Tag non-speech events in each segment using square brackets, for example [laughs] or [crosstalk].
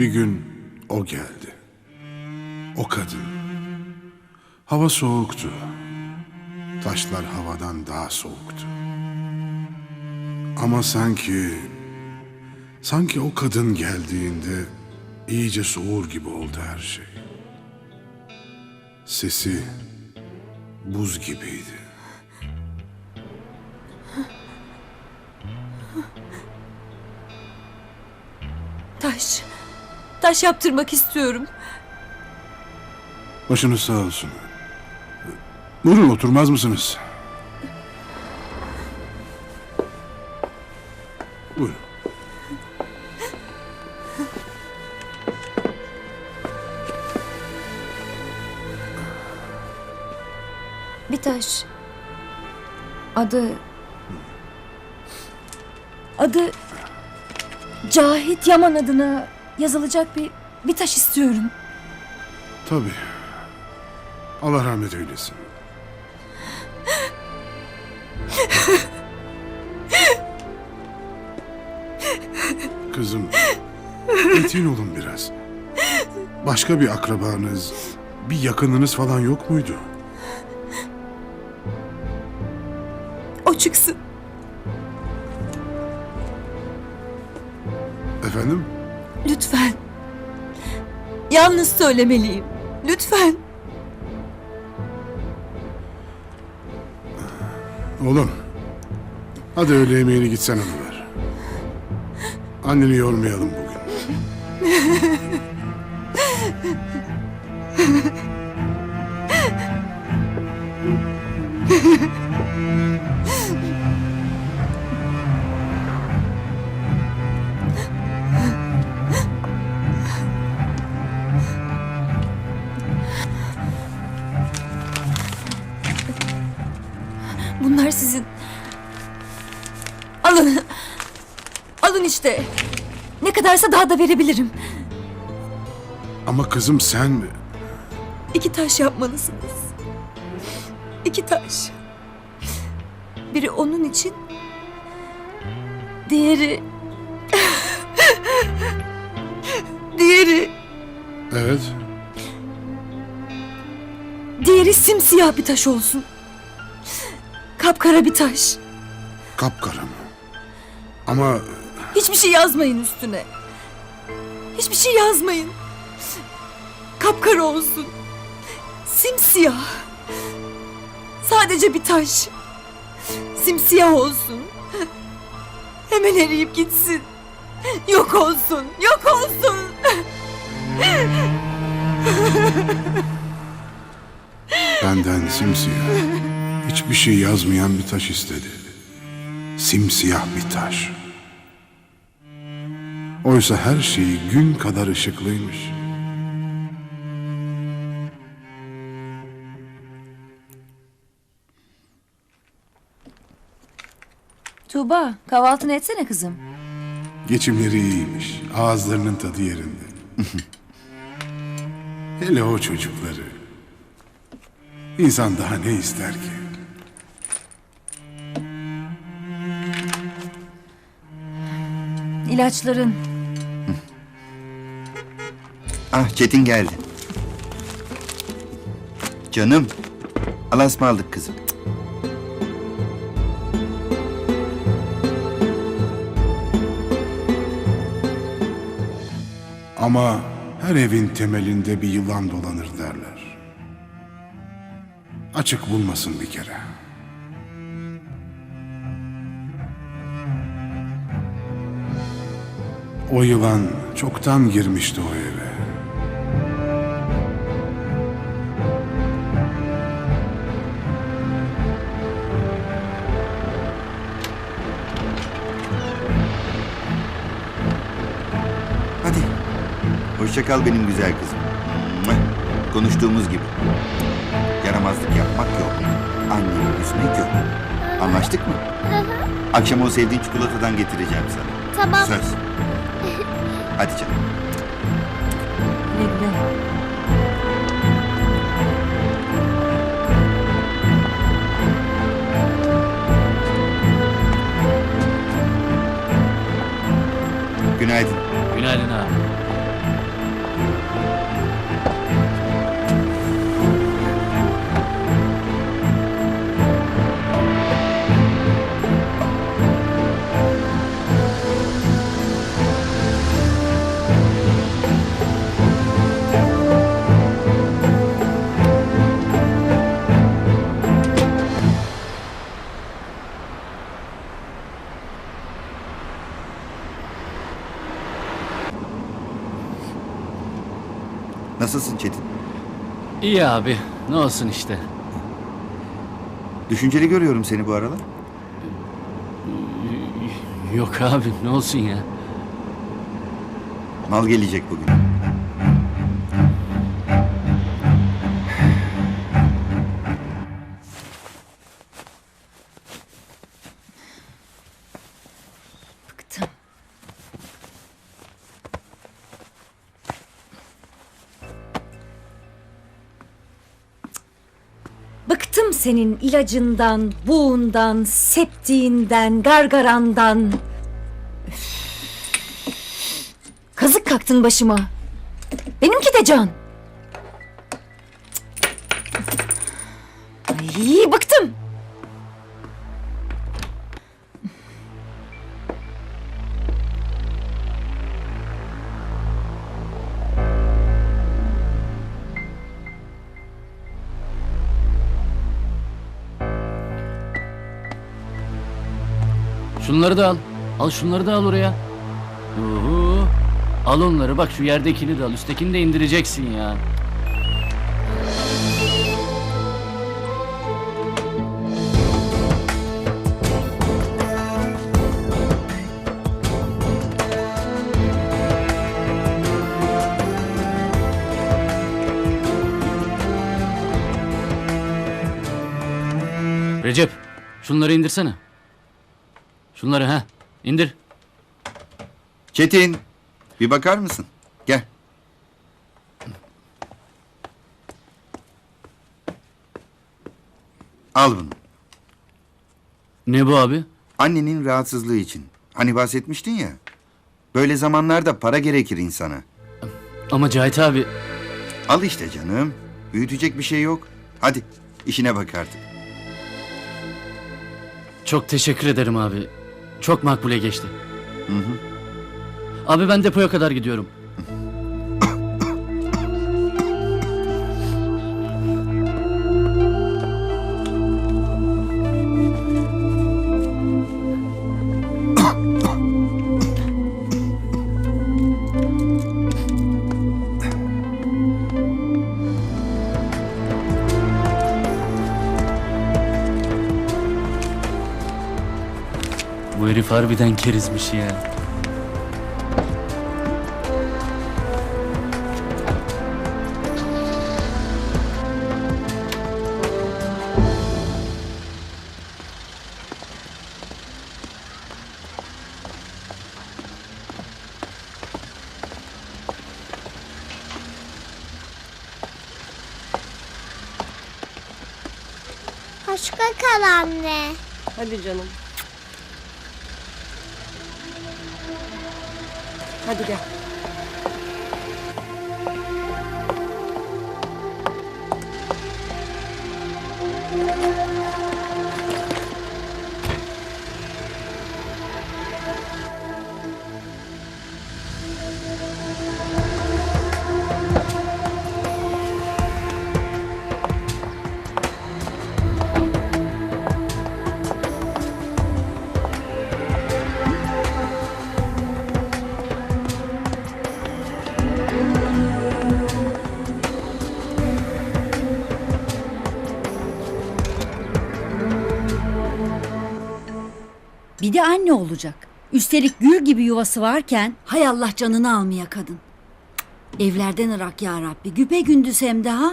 Bir gün o geldi. O kadın. Hava soğuktu. Taşlar havadan daha soğuktu. Ama sanki... Sanki o kadın geldiğinde iyice soğur gibi oldu her şey. Sesi buz gibiydi. Taş yaptırmak istiyorum. Başınız sağ olsun. Buyurun oturmaz mısınız? Buyurun. Bir taş. Adı... Adı... Cahit Yaman adına yazılacak bir, bir taş istiyorum. Tabii. Allah rahmet eylesin. Kızım, metin olun biraz. Başka bir akrabanız, bir yakınınız falan yok muydu? O çıksın. Efendim? Lütfen. Yalnız söylemeliyim. Lütfen. Oğlum, hadi öğle yemeğini gitsen ver. Anneni yormayalım bugün. [laughs] işte. Ne kadarsa daha da verebilirim. Ama kızım sen... İki taş yapmalısınız. İki taş. Biri onun için. Diğeri... diğeri... Evet, Diğeri simsiyah bir taş olsun. Kapkara bir taş. kapkara mı? Ama Hiçbir şey yazmayın üstüne. Hiçbir şey yazmayın. Kapkara olsun. Simsiyah. Sadece bir taş. Simsiyah olsun. Hemen eriyip gitsin. Yok olsun. Yok olsun. benden simsiyah, hiçbir şey yazmayan bir taş istedi. Simsiyah bir taş. Oysa her şeyi gün kadar ışıklıymış. Tuğba kahvaltını etsene kızım. Geçimleri iyiymiş, ağızlarının tadı yerinde. [laughs] Hele o çocukları. İnsan daha ne ister ki? İlaçların. Ah Çetin geldi. Canım. Allah'a ısmarladık kızım. Ama her evin temelinde bir yılan dolanır derler. Açık bulmasın bir kere. O yılan çoktan girmişti o Hoşça kal benim güzel kızım. Konuştuğumuz gibi. Yaramazlık yapmak yok. Anneni üzmek yok. Anlaştık mı? Akşam o sevdiğin çikolatadan getireceğim sana. Tamam. Söz. Hadi canım. Güle güle. Günaydın. Günaydın abi. Nasılsın Çetin? İyi abi. Ne olsun işte. Düşünceli görüyorum seni bu aralar. Yok abi ne olsun ya. Mal gelecek bugün. İlacından, buğundan, septiğinden, gargarandan. Kazık kalktın başıma. Benimki de can. Şunları da al. Al şunları da al oraya. Oo. Al onları bak şu yerdekini de al. Üsttekini de indireceksin ya. Recep, şunları indirsene. Şunları ha, indir. Çetin, bir bakar mısın? Gel. Al bunu. Ne bu abi? Annenin rahatsızlığı için. Hani bahsetmiştin ya. Böyle zamanlarda para gerekir insana. Ama Cahit abi, Al işte canım. Büyütecek bir şey yok. Hadi işine bak artık. çok teşekkür ederim abi. Çok makbule geçti. Abi ben depoya kadar gidiyorum. Harbiden kerizmiş ya. Hoşça kal anne. Hadi canım. Hadi gel. Bir de anne olacak. Üstelik gül gibi yuvası varken hay Allah canını almaya kadın. Evlerden ırak ya Rabbi. Güpe gündüz hem daha.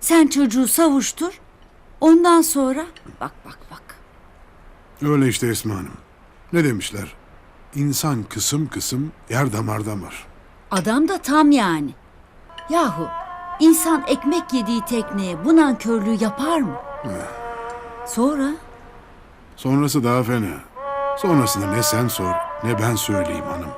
Sen çocuğu savuştur. Ondan sonra bak bak bak. Öyle işte Esma Hanım. Ne demişler? İnsan kısım kısım, yer damar damar. Adam da tam yani. Yahu insan ekmek yediği tekneye bu nankörlüğü yapar mı? Sonra Sonrası daha fena. Sonrasını ne sen sor, ne ben söyleyeyim hanım.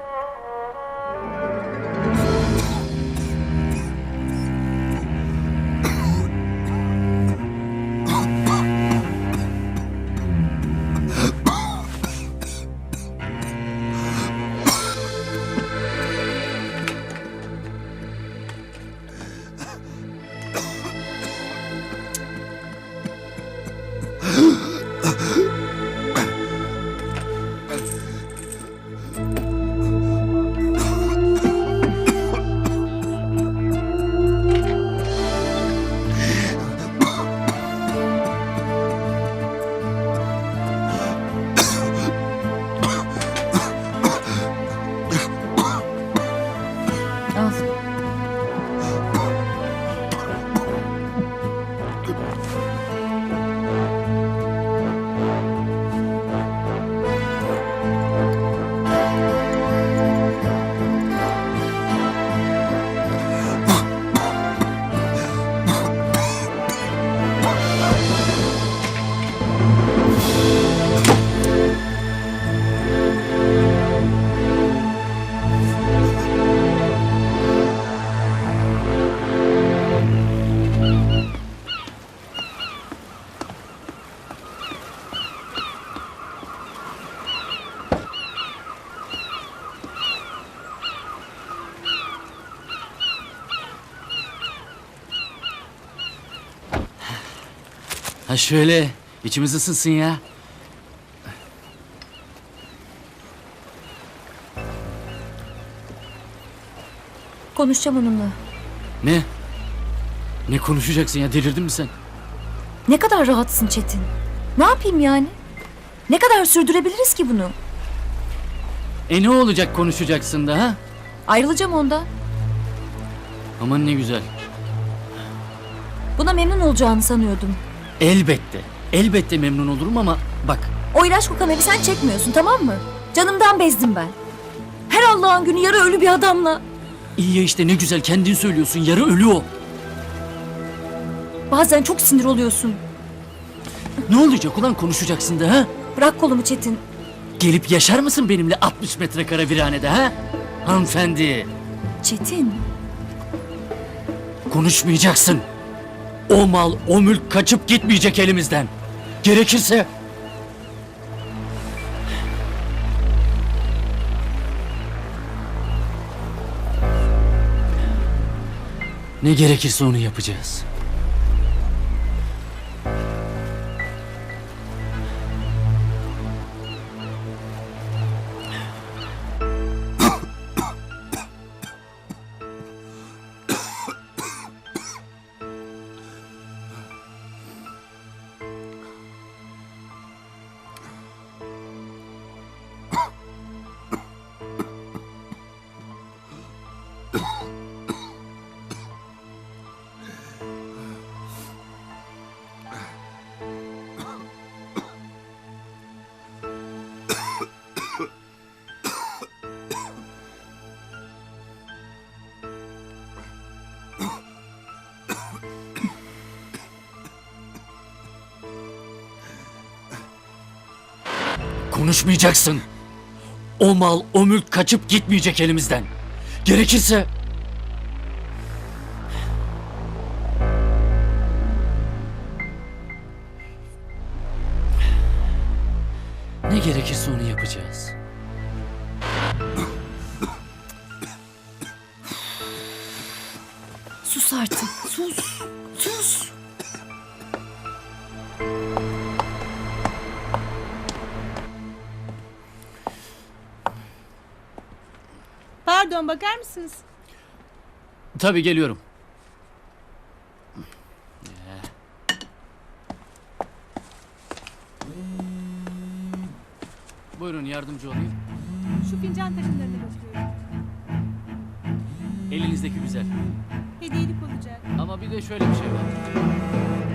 Ha şöyle içimiz ısınsın ya. Konuşacağım onunla. Ne? Ne konuşacaksın ya delirdin mi sen? Ne kadar rahatsın Çetin. Ne yapayım yani? Ne kadar sürdürebiliriz ki bunu? E ne olacak konuşacaksın da ha? Ayrılacağım ondan. Aman ne güzel. Buna memnun olacağını sanıyordum. Elbette. Elbette memnun olurum ama bak O ilaç kokan evi sen çekmiyorsun tamam mı? Canımdan bezdim ben. Her Allah'ın günü yarı ölü bir adamla. iyi ya işte ne güzel kendin söylüyorsun yarı ölü o. Bazen çok sinir oluyorsun. Ne olacak ulan konuşacaksın da ha? Bırak kolumu Çetin. Gelip yaşar mısın benimle 60 metrekare viranede ha? Hanımefendi Çetin. konuşmayacaksın. O mal o mülk kaçıp gitmeyecek elimizden. Gerekirse Ne gerekirse onu yapacağız. Konuşmayacaksın. O mal, o mülk kaçıp gitmeyecek elimizden. Gerekirse... Ne gerekirse onu yapacağız. Sus artık. Sus. Pardon bakar mısınız? Tabii geliyorum. Buyurun yardımcı olayım. Şu fincan takımlarına bakıyorum. Elinizdeki güzel. Hediyelik olacak. Ama bir de şöyle bir şey var.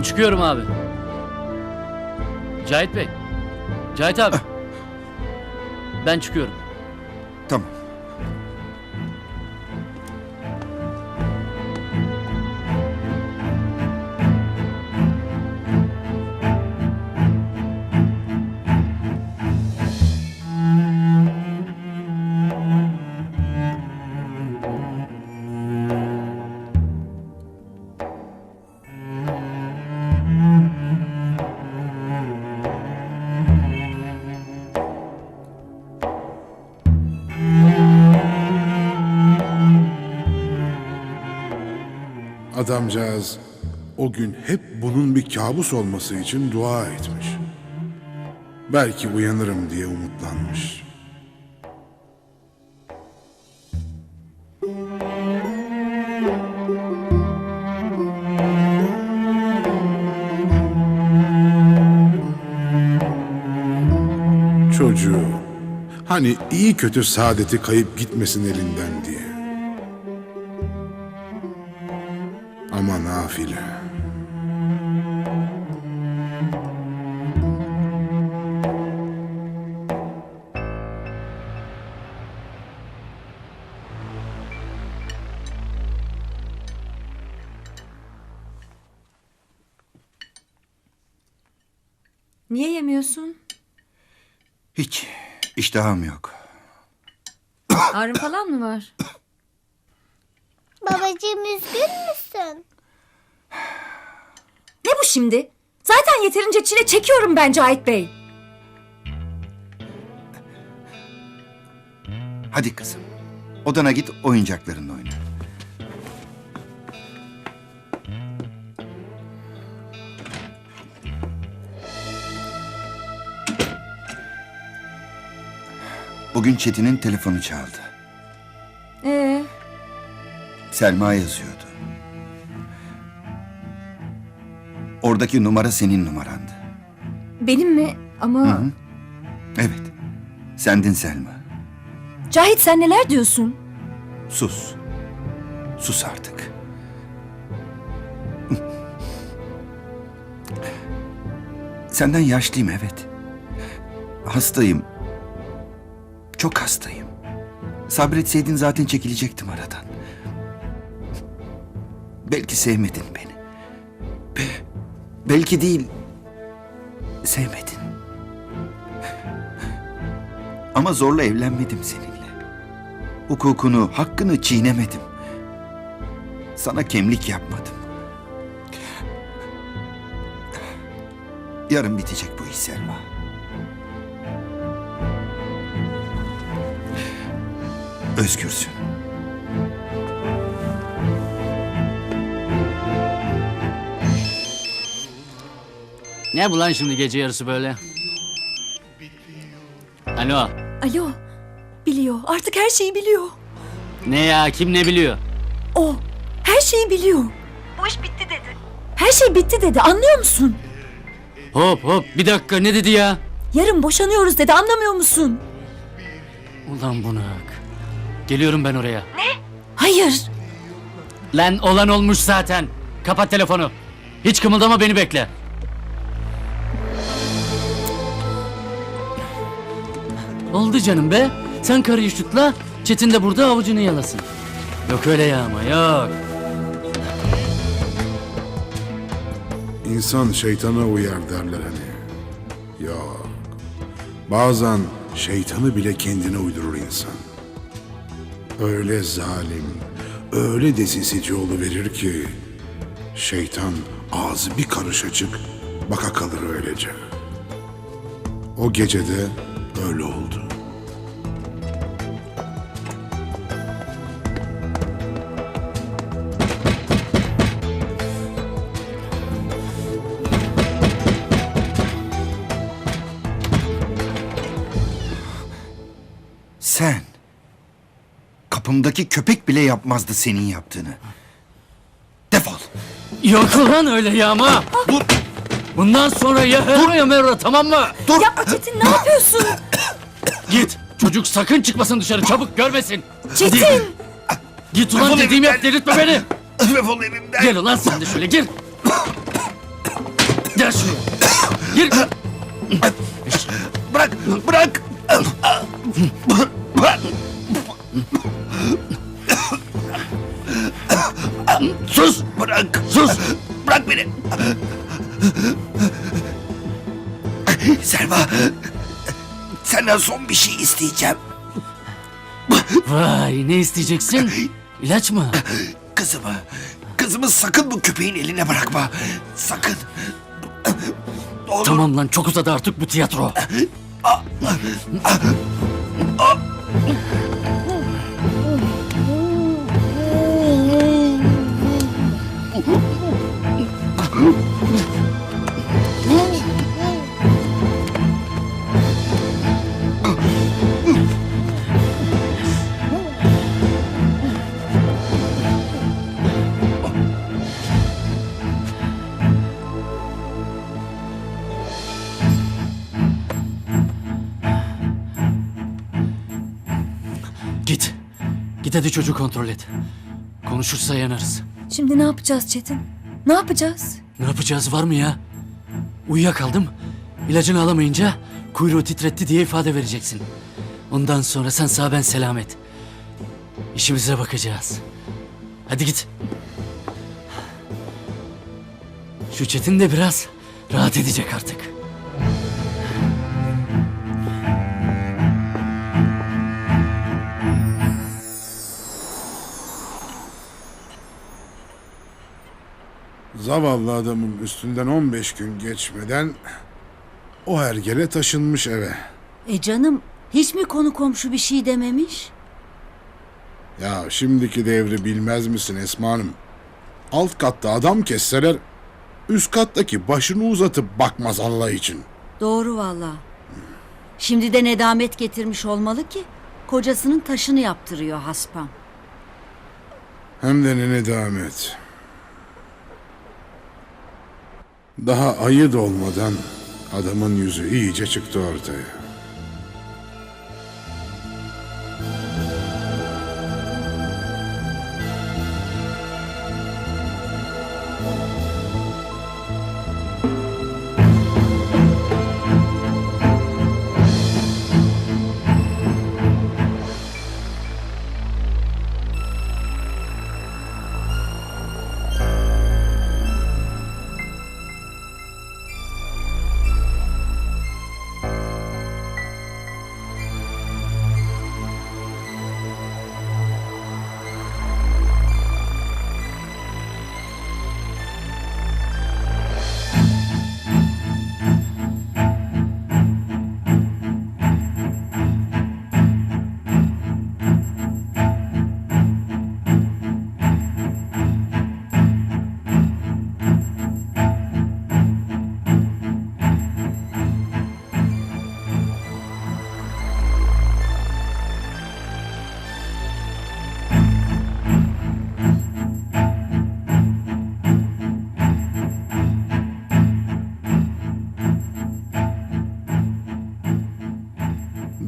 Ben çıkıyorum abi. Cahit Bey. Cahit abi. Ben çıkıyorum. Adamcağız o gün hep bunun bir kabus olması için dua etmiş. Belki uyanırım diye umutlanmış. Çocuğu, hani iyi kötü saadeti kayıp gitmesin elinden diye. Niye yemiyorsun? Hiç iştahım yok. Ağrın falan mı var? Babacığım üzgün müsün? Ne bu şimdi? Zaten yeterince çile çekiyorum ben Cahit Bey. Hadi kızım. Odana git oyuncaklarınla oyna. Bugün Çetin'in telefonu çaldı. Ee, Selma yazıyordu. Oradaki numara senin numarandı. benim mi? Ama Evet. Sendin Selma. Cahit sen neler diyorsun? Sus. Sus artık. Senden yaşlıyım evet. Hastayım. Çok hastayım. Sabretseydin zaten çekilecektim aradan. Belki sevmedin beni. Be- belki değil. Sevmedin. Ama zorla evlenmedim seninle. Hukukunu, hakkını çiğnemedim. Sana kemlik yapmadım. Yarın bitecek bu iş Selma. Özgürsün. Ne bu lan şimdi gece yarısı böyle? Alo. Alo. Biliyor. Artık her şeyi biliyor. Ne ya kim ne biliyor? O. Her şeyi biliyor. Bu iş bitti dedi. Her şey bitti dedi. Anlıyor musun? Hop hop bir dakika ne dedi ya? Yarın boşanıyoruz dedi. Anlamıyor musun? Ulan bunak. Geliyorum ben oraya. Hayır. Lan olan olmuş zaten. Kapat telefonu. Hiç kımıldama beni bekle. Oldu canım be. Sen karıyı şutla. Çetin de burada avucunu yalasın. Yok öyle ya ama yok. İnsan şeytana uyar derler hani. Yok. Bazen şeytanı bile kendine uydurur insan. Öyle zalim, öyle desisici verir ki şeytan ağzı bir karış açık baka kalır öylece. O gecede öyle oldu. Kapımdaki köpek bile yapmazdı senin yaptığını. Defol. Yok ulan öyle ya ama. Dur. Bundan sonra ya Hero ya Mero tamam mı? Dur. Yapma Çetin ne yapıyorsun? [coughs] Git. Çocuk sakın çıkmasın dışarı çabuk görmesin. Çetin. Git ulan Defol dediğimi yap evimden. delirtme beni. Defol evimden. Gel ulan sen de şöyle gir. Gel şuraya. Gir. Bırak. Bırak. [coughs] Bırak. Sus. Bırak. Sus. Bırak beni. Selma. Senden son bir şey isteyeceğim. Vay ne isteyeceksin? İlaç mı? Kızımı. Kızımı sakın bu köpeğin eline bırakma. Sakın. Olur. Tamam lan çok uzadı artık bu tiyatro. Git. Git hadi çocuğu kontrol et. Konuşursa yanarız. Şimdi ne yapacağız Çetin? Ne yapacağız? Ne yapacağız var mı ya? Uyuyakaldım. İlacını alamayınca kuyruğu titretti diye ifade vereceksin. Ondan sonra sen sağ ben selamet. İşimize bakacağız. Hadi git. Şu Çetin de biraz rahat edecek artık. Zavallı adamın üstünden 15 gün geçmeden o hergele taşınmış eve. E canım hiç mi konu komşu bir şey dememiş? Ya şimdiki devri bilmez misin Esma Hanım? Alt katta adam kesseler üst kattaki başını uzatıp bakmaz Allah için. Doğru valla. Şimdi de nedamet getirmiş olmalı ki kocasının taşını yaptırıyor haspam. Hem de ne nedamet. Daha ayı dolmadan adamın yüzü iyice çıktı ortaya.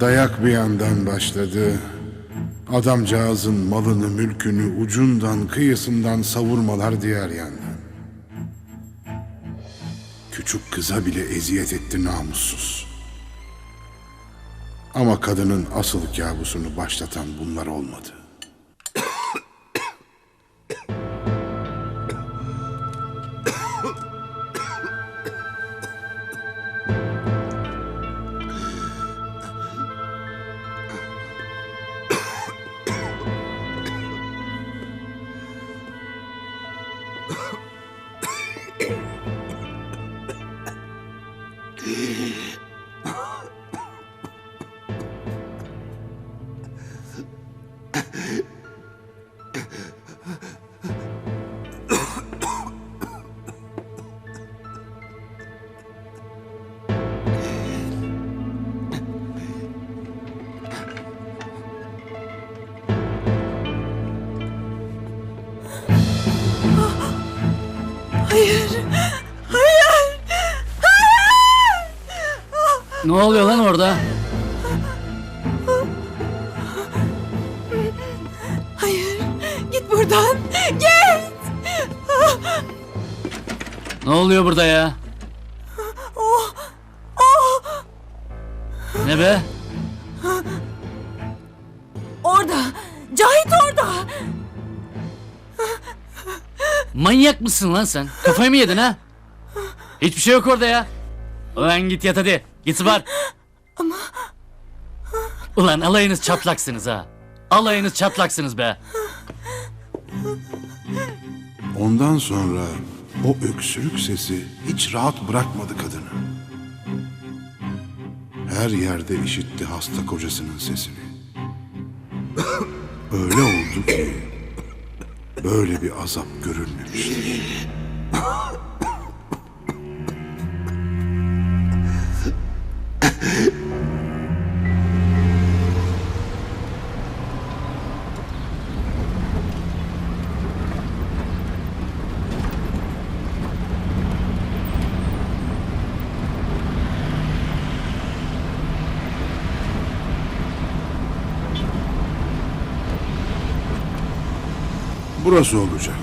Dayak bir yandan başladı. Adamcağızın malını, mülkünü ucundan, kıyısından savurmalar diğer yandan. Küçük kıza bile eziyet etti namussuz. Ama kadının asıl kabusunu başlatan bunlar olmadı. Ne oluyor lan orada? Hayır. Git buradan. Git. Ne oluyor burada ya? Ne be? Orada. Cahit orada. Manyak mısın lan sen? Kafayı mı yedin ha? Hiçbir şey yok orada ya. Ulan git yat hadi. Git sıvar. Ama... Ulan alayınız çatlaksınız ha. Alayınız çatlaksınız be. Ondan sonra o öksürük sesi hiç rahat bırakmadı kadını. Her yerde işitti hasta kocasının sesini. Öyle oldu ki böyle bir azap görülmemiştir. Burası olacak.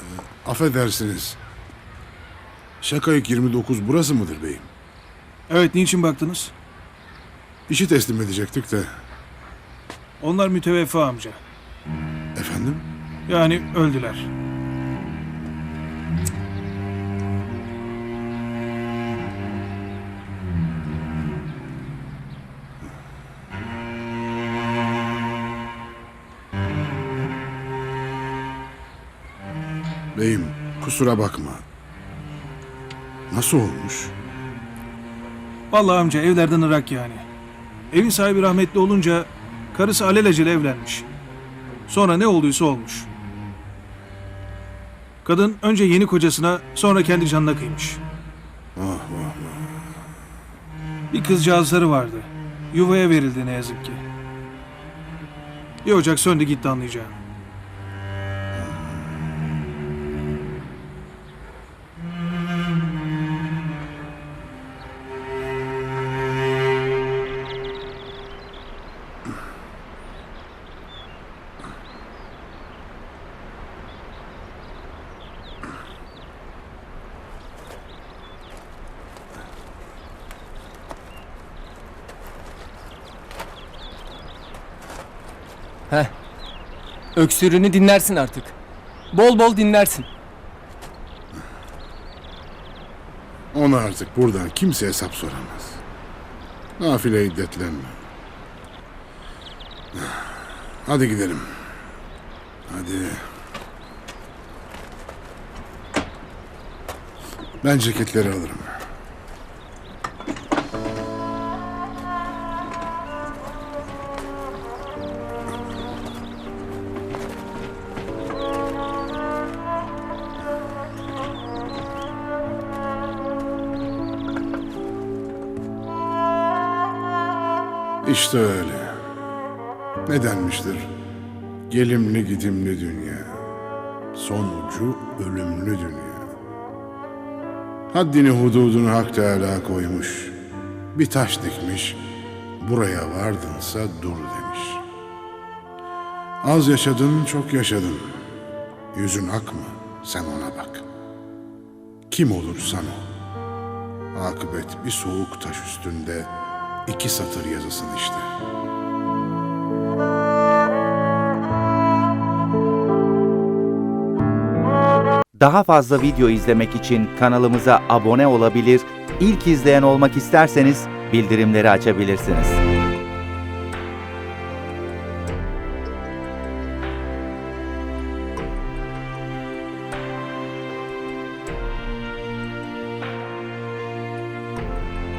Ee, Affedersiniz. Şakayık 29 burası mıdır beyim? Evet, niçin baktınız? İşi teslim edecektik de. Onlar müteveffa amca. Efendim? Yani öldüler. Beyim kusura bakma. Nasıl olmuş? Vallahi amca evlerden ırak yani. Evin sahibi rahmetli olunca karısı alelacele evlenmiş. Sonra ne olduysa olmuş. Kadın önce yeni kocasına sonra kendi canına kıymış. Bir kızcağızları vardı. Yuvaya verildi ne yazık ki. Bir ocak söndü gitti anlayacağın. Öksürüğünü dinlersin artık. Bol bol dinlersin. Ona artık buradan kimse hesap soramaz. Nafile iddetlenme. Hadi gidelim. Hadi. Ben ceketleri alırım. İşte öyle. Ne denmiştir? Gelimli gidimli dünya. Son ucu ölümlü dünya. Haddini hududunu Hak Teâlâ koymuş. Bir taş dikmiş. Buraya vardınsa dur demiş. Az yaşadın çok yaşadın. Yüzün ak mı sen ona bak. Kim olursan ol. Akıbet bir soğuk taş üstünde iki satır yazısın işte. Daha fazla video izlemek için kanalımıza abone olabilir, ilk izleyen olmak isterseniz bildirimleri açabilirsiniz.